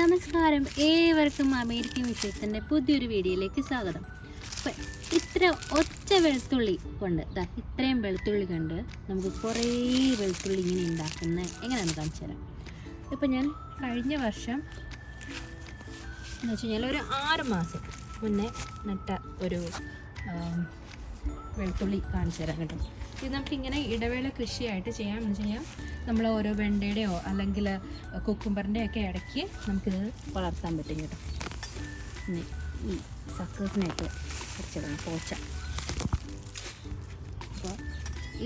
നമസ്കാരം. ഏവർക്കും അമേരിക്കൻ വിഷയത്തിന്റെ പുതിയൊരു വീഡിയോയിലേക്ക് സ്വാഗതം. അപ്പം ഇത്ര ഒറ്റ വെളുത്തുള്ളി കൊണ്ട് ദാ ഇത്രയും വെളുത്തുള്ളി കൊണ്ട് നമുക്ക് കുറേ വെളുത്തുള്ളി ഇങ്ങനെ ഉണ്ടാക്കുന്ന എങ്ങനെയാണെന്ന് കാണിച്ചു തരാം. ഇപ്പം ഞാൻ കഴിഞ്ഞ വർഷം എന്ന് വെച്ച് കഴിഞ്ഞാൽ ഒരു ആറ് മാസം മുന്നേ നട്ട ഒരു വെളുത്തുള്ളി കാണിച്ചു തരാം കേട്ടോ. ഇത് നമുക്കിങ്ങനെ ഇടവേള കൃഷിയായിട്ട് ചെയ്യാമെന്ന് വെച്ച് കഴിഞ്ഞാൽ നമ്മൾ ഓരോ വെണ്ടയുടെയോ അല്ലെങ്കിൽ കുക്കുംബറിന്റെയോ ഒക്കെ ഇടയ്ക്ക് നമുക്കിത് വളർത്താൻ പറ്റും കേട്ടോ. പിന്നെ ഈ സക്കേഴ്സിനെയൊക്കെ കുറച്ചിടണം പോച്ച. അപ്പോൾ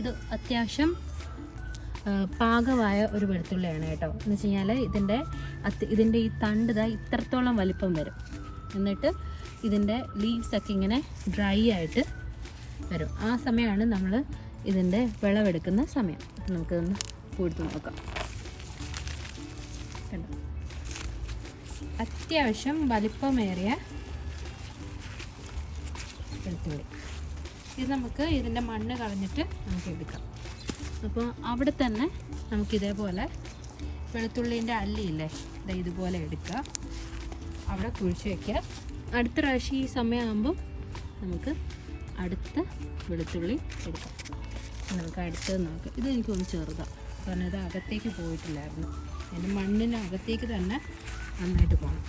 ഇത് അത്യാവശ്യം പാകമായ ഒരു വെളുത്തുള്ളിയാണ് കേട്ടോ. എന്ന് വെച്ച് കഴിഞ്ഞാൽ ഇതിന്റെ അത്ത് ഇതിന്റെ ഈ തണ്ട് ദാ ഇത്രത്തോളം വലിപ്പം വരും. എന്നിട്ട് ഇതിന്റെ ലീവ്സൊക്കെ ഇങ്ങനെ ഡ്രൈ ആയിട്ട് വരും. ആ സമയമാണ് നമ്മൾ ഇതിന്റെ വിളവെടുക്കുന്ന സമയം. അപ്പം നമുക്കിതൊന്ന് പൂഴ്ത്തി നോക്കാം. അത്യാവശ്യം വലിപ്പമേറിയ വെളുത്തുള്ളി. ഇത് നമുക്ക് ഇതിന്റെ മണ്ണ് കളഞ്ഞിട്ട് നമുക്ക് എടുക്കാം. അപ്പോൾ അവിടെ തന്നെ നമുക്കിതേപോലെ വെളുത്തുള്ളീന്റെ അല്ലിയില്ലേ ഇതാ ഇതുപോലെ എടുക്കുക. അവിടെ കുഴിച്ച് വയ്ക്കുക അടുത്ത പ്രാവശ്യം ഈ സമയമാകുമ്പം നമുക്ക് അടുത്ത വെളുത്തുള്ളി എടുക്കാം. നമുക്ക് അടുത്തത് നോക്കാം. ഇത് എനിക്കൊന്ന് ചെറുതാണ് കാരണം ഇത് അകത്തേക്ക് പോയിട്ടില്ലായിരുന്നു. അതിന്റെ മണ്ണിന് അകത്തേക്ക് തന്നെ നന്നായിട്ട് പോകണം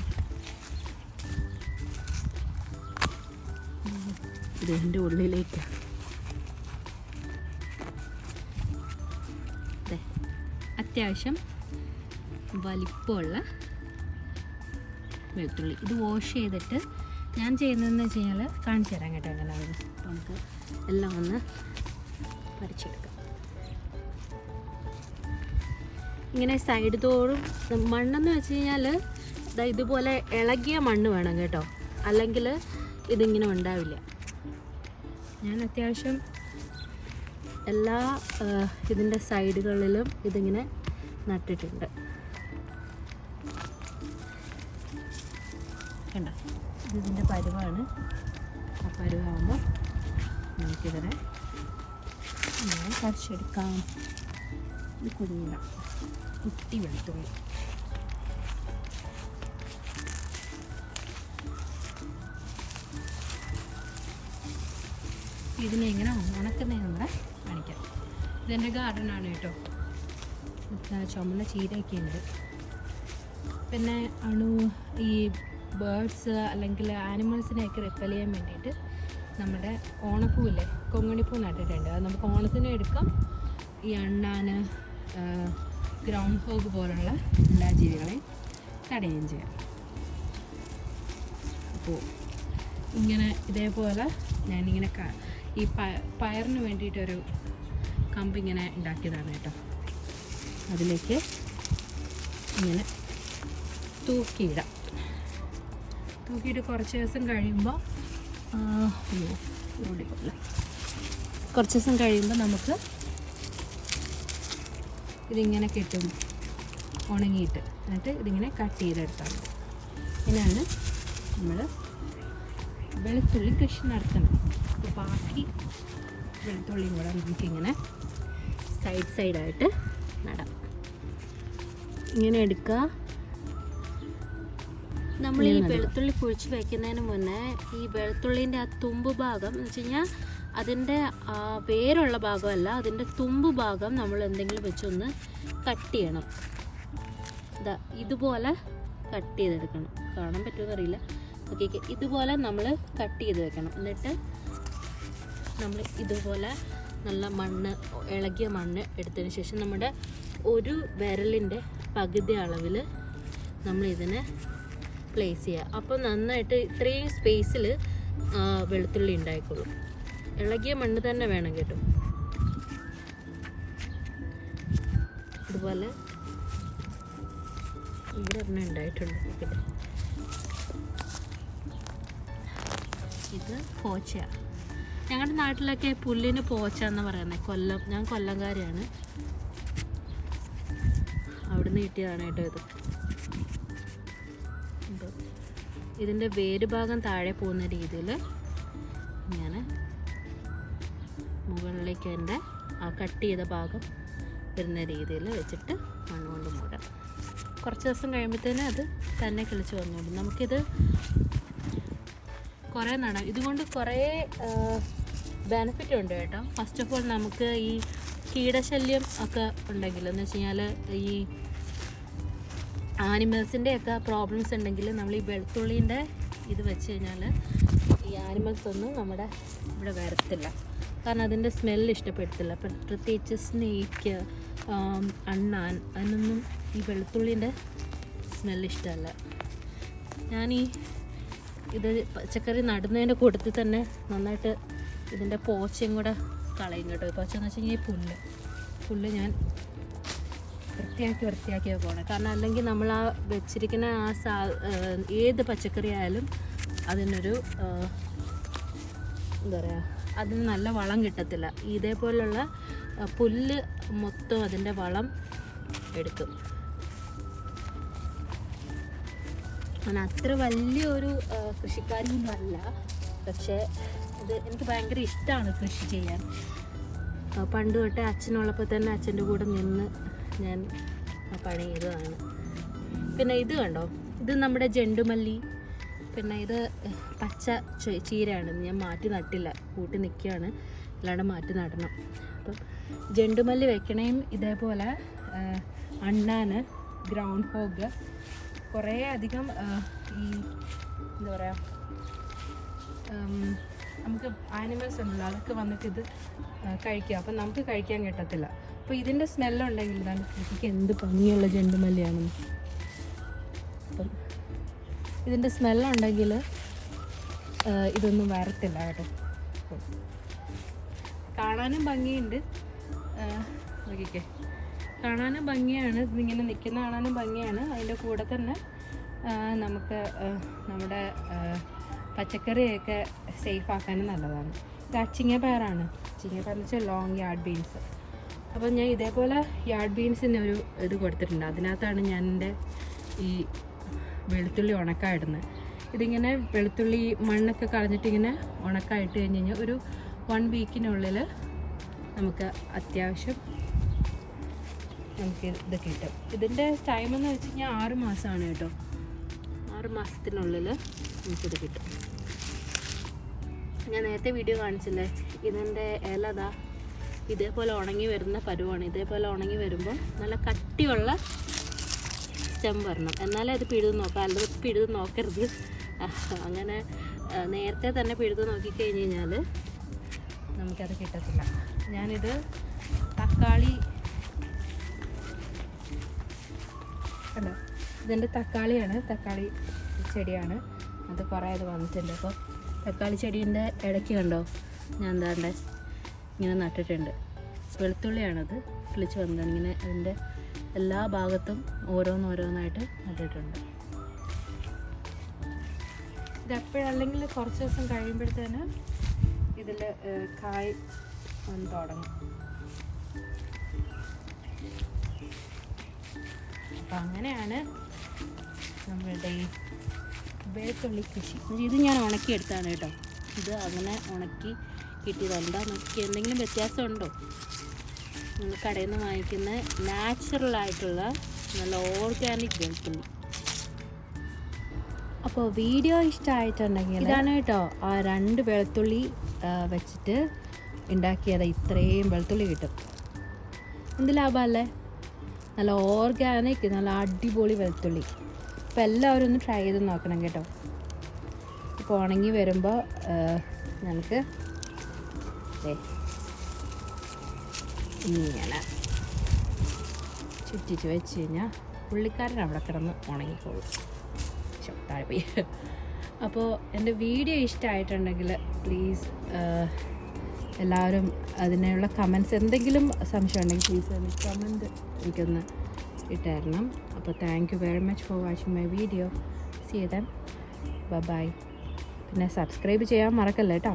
ഇത് എന്റെ ഉള്ളിലേക്ക്. അത്യാവശ്യം വലിപ്പമുള്ള വെളുത്തുള്ളി. ഇത് വാഷ് ചെയ്തിട്ട് ഞാൻ ചെയ്യുന്നതെന്ന് വെച്ച് കഴിഞ്ഞാൽ കാണിച്ചു തരാം കേട്ടോ എങ്ങനെയാണ് നമുക്ക് എല്ലാം ഒന്ന് പറിച്ചെടുക്കാം. ഇങ്ങനെ സൈഡ് തോറും മണ്ണെന്ന് വെച്ച് കഴിഞ്ഞാൽ ഇതുപോലെ ഇളകിയ മണ്ണ് വേണം കേട്ടോ. അല്ലെങ്കിൽ ഇതിങ്ങനെ ഉണ്ടാവില്ല. ഞാൻ അത്യാവശ്യം എല്ലാ ഇതിന്റെ സൈഡുകളിലും ഇതിങ്ങനെ നട്ടിട്ടുണ്ട്. കണ്ടോ? ഇത് ഇതിന്റെ പരുവാണ്. ആ പരുവാകുമ്പോൾ നമുക്കിതിനെ ഇങ്ങനെ പറിച്ചെടുക്കാം. ഇത് കുഞ്ഞില കുട്ടി വെളുത്തുള്ളി. ഇതിനെ ഇങ്ങനെ ഉണക്കുന്നത് നമ്മുടെ കാണിക്കാം. ഇതെന്റെ ഗാർഡനാണ് കേട്ടോ. ചുമന്ന ചീരയൊക്കെ ഉണ്ട്. പിന്നെ അണു ഈ ബേർഡ്സ് അല്ലെങ്കിൽ ആനിമൽസിനെയൊക്കെ റിപ്പൽ ചെയ്യാൻ വേണ്ടിയിട്ട് നമ്മുടെ ഓണപ്പൂവില്ലേ കൊങ്ങണിപ്പൂ നട്ടിട്ടുണ്ട് അത് നമുക്ക് ഓണത്തിന് എടുക്കാം. ഈ അണ്ണാന് ഗ്രൗണ്ട് ഹോഗ് പോലുള്ള എല്ലാ ജീവികളെയും തടയുകയും ചെയ്യാം. അപ്പോൾ ഇങ്ങനെ ഇതേപോലെ ഞാനിങ്ങനെ ഈ പ- പയറിന് വേണ്ടിയിട്ടൊരു കമ്പ് ഇങ്ങനെ ഉണ്ടാക്കിയതാണ് കേട്ടോ. അതിലേക്ക് ഇങ്ങനെ തൂക്കിയിടാം. തൂക്കിയിട്ട് കുറച്ച് ദിവസം കഴിയുമ്പോൾ കുറച്ച് ദിവസം കഴിയുമ്പോൾ നമുക്ക് ഇതിങ്ങനെ കിട്ടും ഉണങ്ങിയിട്ട്. എന്നിട്ട് ഇതിങ്ങനെ കട്ട് ചെയ്തെടുത്താൽ മതി. ഇതിനാണ് നമ്മൾ വെളുത്തുള്ളി കൃഷി നടത്തണം അപ്പോൾ ബാക്കി വെളുത്തുള്ളിയും കൂടെ നമുക്കിങ്ങനെ സൈഡ് സൈഡായിട്ട് നടാം. ഇങ്ങനെ എടുക്കുക. നമ്മൾ ഈ വെളുത്തുള്ളി കുഴിച്ച് വെക്കുന്നതിന് മുന്നേ ഈ വെളുത്തുള്ളിന്റെ ആ തുമ്പ് ഭാഗം എന്ന് വെച്ച് കഴിഞ്ഞാൽ അതിന്റെ ആ വേരുള്ള ഭാഗമല്ല അതിന്റെ തുമ്പ് ഭാഗം നമ്മൾ എന്തെങ്കിലും വെച്ചൊന്ന് കട്ട് ചെയ്യണം. ഇതാ ഇതുപോലെ കട്ട് ചെയ്തെടുക്കണം. കാണാൻ പറ്റുമെന്ന് അറിയില്ല. ഓക്കെ ഇതുപോലെ നമ്മൾ കട്ട് ചെയ്ത് വെക്കണം. എന്നിട്ട് നമ്മൾ ഇതുപോലെ നല്ല മണ്ണ് ഇളകിയ മണ്ണ് എടുത്തതിന് ശേഷം നമ്മുടെ ഒരു വിരലിന്റെ പകുതി അളവിൽ നമ്മൾ ഇതിനെ പ്ലേസ് ചെയ്യുക അപ്പോൾ നന്നായിട്ട് ഇത്രയും സ്പേസിൽ വെളുത്തുള്ളി ഉണ്ടായിക്കോളും. ഇളകിയ മണ്ണ് തന്നെ വേണം കേട്ടോ. ഇതുപോലെ ഇവിടെ ഒരെണ്ണം ഉണ്ടായിട്ടുണ്ട്. ഇത് പോച്ച. ഞങ്ങളുടെ നാട്ടിലൊക്കെ പുല്ലിന് പോച്ച എന്ന് പറയുന്നത് കൊല്ലം ഞാൻ കൊല്ലംകാരിയാണ്. അവിടുന്ന് കിട്ടിയതാണ് കേട്ടോ ഇത്. ഇതിന്റെ വേര് ഭാഗം താഴെ പോകുന്ന രീതിയിൽ ഞാൻ മുകളിലേക്ക് എന്റെ ആ കട്ട് ചെയ്ത ഭാഗം വരുന്ന രീതിയിൽ വെച്ചിട്ട് മണ്ണുകൊണ്ട് മൂടാം. കുറച്ച് ദിവസം കഴിയുമ്പോഴത്തേനും അത് തന്നെ കിളിച്ച് വന്നോളും. നമുക്കിത് കുറേ നടാം. ഇതുകൊണ്ട് കുറേ ബെനിഫിറ്റ് ഉണ്ട് കേട്ടോ. ഫസ്റ്റ് ഓഫ് ഓൾ നമുക്ക് ഈ കീടശല്യം ഒക്കെ ഉണ്ടെങ്കിൽ എന്ന് വെച്ച് കഴിഞ്ഞാൽ ഈ ആനിമൽസിന്റെ ഒക്കെ പ്രോബ്ലംസ് ഉണ്ടെങ്കിൽ നമ്മൾ ഈ വെളുത്തുള്ളീന്റെ ഇത് വെച്ച് കഴിഞ്ഞാൽ ഈ ആനിമൽസ് ഒന്നും നമ്മുടെ ഇവിടെ വരത്തില്ല. കാരണം അതിന്റെ സ്മെല്ല് ഇഷ്ടപ്പെടത്തില്ല. അപ്പം പ്രത്യേകിച്ച് സ്നേക്ക് അണ്ണാൻ അതിനൊന്നും ഈ വെളുത്തുള്ളീന്റെ സ്മെല്ല് ഇഷ്ടമല്ല. ഈ ഇത് പച്ചക്കറി നടുന്നതിന്റെ കൂട്ടത്തിൽ തന്നെ നന്നായിട്ട് ഇതിന്റെ പോച്ചയും കൂടെ കളയും കേട്ടോ. പോച്ച എന്ന് വെച്ച് കഴിഞ്ഞാൽ ഈ പുല്ല്. പുല്ല് ഞാൻ വൃത്തിയാക്കി വൃത്തിയാക്കി പോകണം കാരണം അല്ലെങ്കിൽ നമ്മൾ ആ വെച്ചിരിക്കുന്ന ആ സാ ഏത് പച്ചക്കറി ആയാലും അതിനൊരു എന്താ പറയുക അതിന് നല്ല വളം കിട്ടത്തില്ല. ഇതേപോലുള്ള പുല്ല് മൊത്തം അതിന്റെ വളം എടുക്കും. ഞാൻ അത്ര വലിയൊരു കൃഷിക്കാരിയൊന്നുമല്ല. പക്ഷേ ഇത് എനിക്ക് ഭയങ്കര ഇഷ്ടമാണ് കൃഷി ചെയ്യാൻ. പണ്ട് തൊട്ടേ അച്ഛനുള്ളപ്പോൾ തന്നെ അച്ഛന്റെ കൂടെ നിന്ന് ഞാൻ ആ പണി ചെയ്തതാണ് പിന്നെ ഇത് കണ്ടോ? ഇത് നമ്മുടെ ജെണ്ടുമല്ലി. പിന്നെ ഇത് പച്ച ചീരയാണ്. ഞാൻ മാറ്റി നട്ടില്ല. കൂട്ടി നിൽക്കുകയാണ് അല്ലാണ്ട് മാറ്റി നടണം. അപ്പം ജെണ്ടുമല്ലി വെക്കണേയും ഇതേപോലെ അണ്ണാന് ഗ്രൗണ്ട് ഹോഗ് കുറേ അധികം ഈ എന്താ പറയുക നമുക്ക് ആനിമൽസ് ഉണ്ടല്ലോ അതൊക്കെ വന്നിട്ട് ഇത് കഴിക്കുക അപ്പം നമുക്ക് കഴിക്കാൻ കിട്ടത്തില്ല. അപ്പോൾ ഇതിന്റെ സ്മെല്ലുണ്ടെങ്കിൽ ഇതാണ് കൃഷിക്ക് എന്ത് ഭംഗിയുള്ള ചെണ്ടുമല്ലിയാണെന്ന് അപ്പം ഇതിന്റെ സ്മെല്ലുണ്ടെങ്കിൽ ഇതൊന്നും വരത്തില്ല കേട്ടോ. കാണാനും ഭംഗിയുണ്ട്. നോക്കിക്കേ. കാണാനും ഭംഗിയാണ്. ഇതിങ്ങനെ നിൽക്കുന്ന കാണാനും ഭംഗിയാണ്. അതിന്റെ കൂടെ തന്നെ നമുക്ക് നമ്മുടെ പച്ചക്കറിയൊക്കെ സേഫ് ആക്കാനും നല്ലതാണ്. ഇത് അച്ചിങ്ങ പയറാണ്. അച്ചിങ്ങ പയർ എന്ന് വെച്ചാൽ ലോങ് യാർഡ് ബീൻസ് അപ്പോൾ ഞാൻ ഇതേപോലെ യാർഡ് ബീൻസിന് ഒരു ഇത് കൊടുത്തിട്ടുണ്ട്. അതിനകത്താണ് ഞാൻ എന്റെ ഈ വെളുത്തുള്ളി ഉണക്കായിടുന്നത് ഇതിങ്ങനെ വെളുത്തുള്ളി മണ്ണൊക്കെ കളഞ്ഞിട്ട് ഇങ്ങനെ ഉണക്കായിട്ട് കഴിഞ്ഞ് കഴിഞ്ഞാൽ ഒരു വൺ വീക്കിനുള്ളിൽ നമുക്ക് അത്യാവശ്യം നമുക്ക് ഇത് കിട്ടും. ഇതിന്റെ ടൈം എന്ന് വെച്ച് കഴിഞ്ഞാൽ ആറ് മാസമാണ് കേട്ടോ. ആറ് മാസത്തിനുള്ളിൽ നമുക്കിത് കിട്ടും. ഞാൻ നേരത്തെ വീഡിയോ കാണിച്ചില്ലേ? ഇതിന്റെ ഇലതാ. ഇതേപോലെ ഉണങ്ങി വരുന്ന പരുവാണ്. ഇതേപോലെ ഉണങ്ങി വരുമ്പോൾ നല്ല കട്ടിയുള്ള സ്റ്റെം വരണം. എന്നാലേ അത് പിഴുത് നോക്കാം അല്ലാതെ പിഴുത് നോക്കരുത്. അങ്ങനെ നേരത്തെ തന്നെ പിഴുത് നോക്കിക്കഴിഞ്ഞ് കഴിഞ്ഞാൽ നമുക്കത് കിട്ടത്തില്ല. ഞാനിത് തക്കാളി കണ്ടോ? ഇതെന്റെ തക്കാളിയാണ്. തക്കാളി ചെടിയാണ്. അത് കുറേ ഇത് വന്നിട്ടുണ്ട്. അപ്പോൾ തക്കാളി ചെടീന്റെ ഇടയ്ക്ക് കണ്ടോ? ഞാൻ എന്താണ്ട് ഇങ്ങനെ നട്ടിട്ടുണ്ട്. വെളുത്തുള്ളിയാണത്. കിളിച്ച് വന്നതാണ് ഇങ്ങനെ അതിന്റെ എല്ലാ ഭാഗത്തും ഓരോന്നോരോന്നായിട്ട് നട്ടിട്ടുണ്ട്. ഇതെപ്പോഴല്ലെങ്കിൽ കുറച്ച് ദിവസം കഴിയുമ്പോഴത്തേന് ഇതിൽ കായ് വന്ന് തുടങ്ങും. അപ്പം അങ്ങനെയാണ് നമ്മളുടെ വെളുത്തുള്ളി കൃഷി. ഇത് ഞാൻ ഉണക്കിയെടുത്താണ് കേട്ടോ. ഇത് അങ്ങനെ ഉണക്കി കിട്ടിയതാണ് എന്താ നോക്കി എന്തെങ്കിലും വ്യത്യാസമുണ്ടോ? നമ്മൾ കടയിൽ നിന്ന് വാങ്ങിക്കുന്ന നാച്ചുറൽ ആയിട്ടുള്ള നല്ല ഓർഗാനിക് വെളുത്തുള്ളി അപ്പോൾ വീഡിയോ ഇഷ്ടമായിട്ടുണ്ടെങ്കിൽ ഇതാണ് കേട്ടോ. ആ രണ്ട് വെളുത്തുള്ളി വെച്ചിട്ട് ഉണ്ടാക്കിയത്. ഇത്രയും വെളുത്തുള്ളി കിട്ടും. എന്ത് ലാഭമല്ലേ നല്ല ഓർഗാനിക് നല്ല അടിപൊളി വെളുത്തുള്ളി. അപ്പോൾ എല്ലാവരും ഒന്ന് ട്രൈ ചെയ്ത് നോക്കണം കേട്ടോ. ഇപ്പോൾ ഉണങ്ങി വരുമ്പോൾ നമുക്ക് ഇങ്ങനെ ചുറ്റിച്ച് വെച്ച് കഴിഞ്ഞാൽ പുള്ളിക്കാരൻ അവിടെ കിടന്ന് ഉണങ്ങിക്കോളും. താഴെ പോയി. അപ്പോൾ എന്റെ വീഡിയോ ഇഷ്ടമായിട്ടുണ്ടെങ്കിൽ പ്ലീസ് എല്ലാവരും അതിനുള്ള കമൻസ് എന്തെങ്കിലും സംശയം ഉണ്ടെങ്കിൽ പ്ലീസ് കമന്റ് എനിക്കൊന്ന് ഇട്ടായിരുന്നു. അപ്പോൾ thank you very much for watching my video see them bye പിന്നെ സബ്സ്ക്രൈബ് ചെയ്യാൻ മറക്കല്ല കേട്ടോ